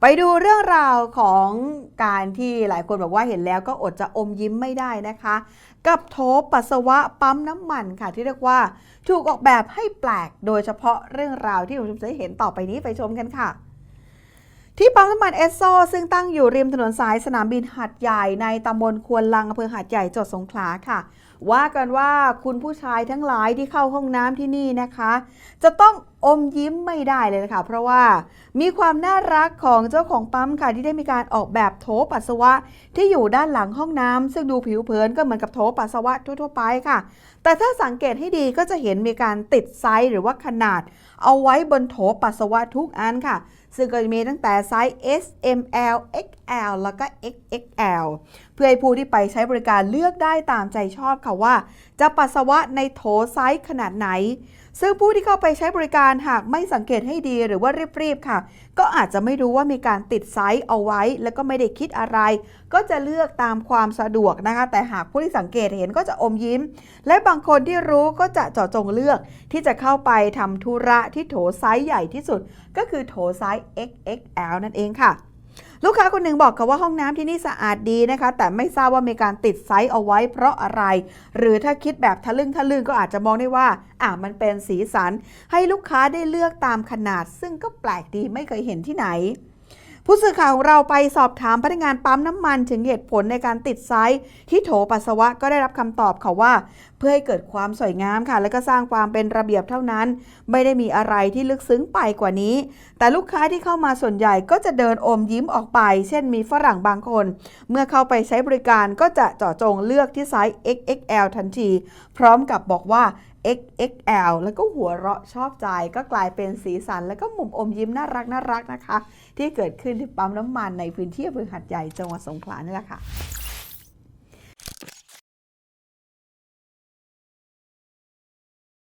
ไปดูเรื่องราวของการที่หลายคนบอกว่าเห็นแล้วก็อดจะอมยิ้มไม่ได้นะคะ กับโถปัสสาวะปั๊มน้ำมันค่ะที่เรียกว่าถูกออกแบบให้แปลกโดยเฉพาะเรื่องราวที่คุณผู้ชมจะเห็นต่อไปนี้ไปชมกันค่ะ ที่ปั๊มน้ำมันเอสโซ ซึ่งตั้งอยู่ริมถนนสายสนามบินหัดใหญ่ในตำบลควนลังอำเภอหัดใหญ่จังหวัดสงขลาค่ะ ว่ากันว่าคุณผู้ชายทั้งหลายที่เข้าห้องน้ำที่นี่นะคะ จะต้องอมยิ้มไม่ได้เลยนะคะเพราะว่ามีความน่ารักของเจ้าของปั๊มค่ะที่ได้มีการออกแบบโถปัสสาวะ ที่อยู่ด้านหลังห้องน้ำซึ่งดูผิวเผินก็เหมือนกับโถปัสสาวะทั่วๆไปค่ะ แต่ถ้าสังเกตให้ดีก็จะเห็นมีการติดไซส์หรือว่าขนาด เอาไว้บนโถปัสสาวะทุกอันค่ะ ซึ่งก็จะมีตั้งแต่ไซส์ S M L X L แล้วก็ XXL เพื่อให้ผู้ที่ไปใช้บริการเลือกได้ตามใจชอบค่ะว่า จะปัสสาวะในโถไซส์ขนาดไหน ซึ่งผู้ที่เข้าไปใช้บริการหากไม่สังเกตให้ดีหรือว่ารีบๆค่ะ ก็อาจจะไม่รู้ว่ามีการติดไซส์เอาไว้ แล้วก็ไม่ได้คิดอะไร ก็จะเลือกตามความสะดวกนะคะ แต่หากผู้ที่สังเกตเห็นก็จะอมยิ้ม และบางคนที่รู้ก็จะเจาะจงเลือกที่จะเข้าไปทำธุระที่โถไซส์ใหญ่ที่สุด ก็คือโถไซส์ XXL นั่นเองค่ะ ลูกค้าคนหนึ่งบอกค่ะว่าห้องน้ำที่นี่สะอาดดีนะคะ แต่ไม่ทราบว่ามีการติดไซส์เอาไว้เพราะอะไร หรือถ้าคิดแบบทะลึ่งทะลึ่งก็อาจจะมองได้ว่าอะมันเป็นสีสัน ให้ลูกค้าได้เลือกตามขนาด ซึ่งก็แปลกดีไม่เคยเห็นที่ไหน ผู้สื่อข่าวของเราไปสอบถามพนักงานปั๊มน้ำมันถึงเหตุผลในการติดไซส์ที่โถปัสสาวะก็ได้รับคำตอบค่ะว่า เพื่อให้เกิดความสวยงามค่ะ และก็สร้างความเป็นระเบียบเท่านั้น ไม่ได้มีอะไรที่ลึกซึ้งไปกว่านี้ แต่ลูกค้าที่เข้ามาส่วนใหญ่ก็จะเดินอมยิ้มออกไป เช่นมีฝรั่งบางคน เมื่อเข้าไปใช้บริการก็จะเจาะจงเลือกที่ไซส์ XXL ทันที พร้อมกับบอกว่า XXL แล้วก็หัวเราะชอบใจก็กลายเป็นสีสัน แล้วก็มุมอมยิ้มน่ารักน่ารักนะคะ ที่เกิดขึ้นที่ปั๊มน้ำมันในพื้นที่อำเภอหัดใหญ่จังหวัดสงขลานี่แหละค่ะ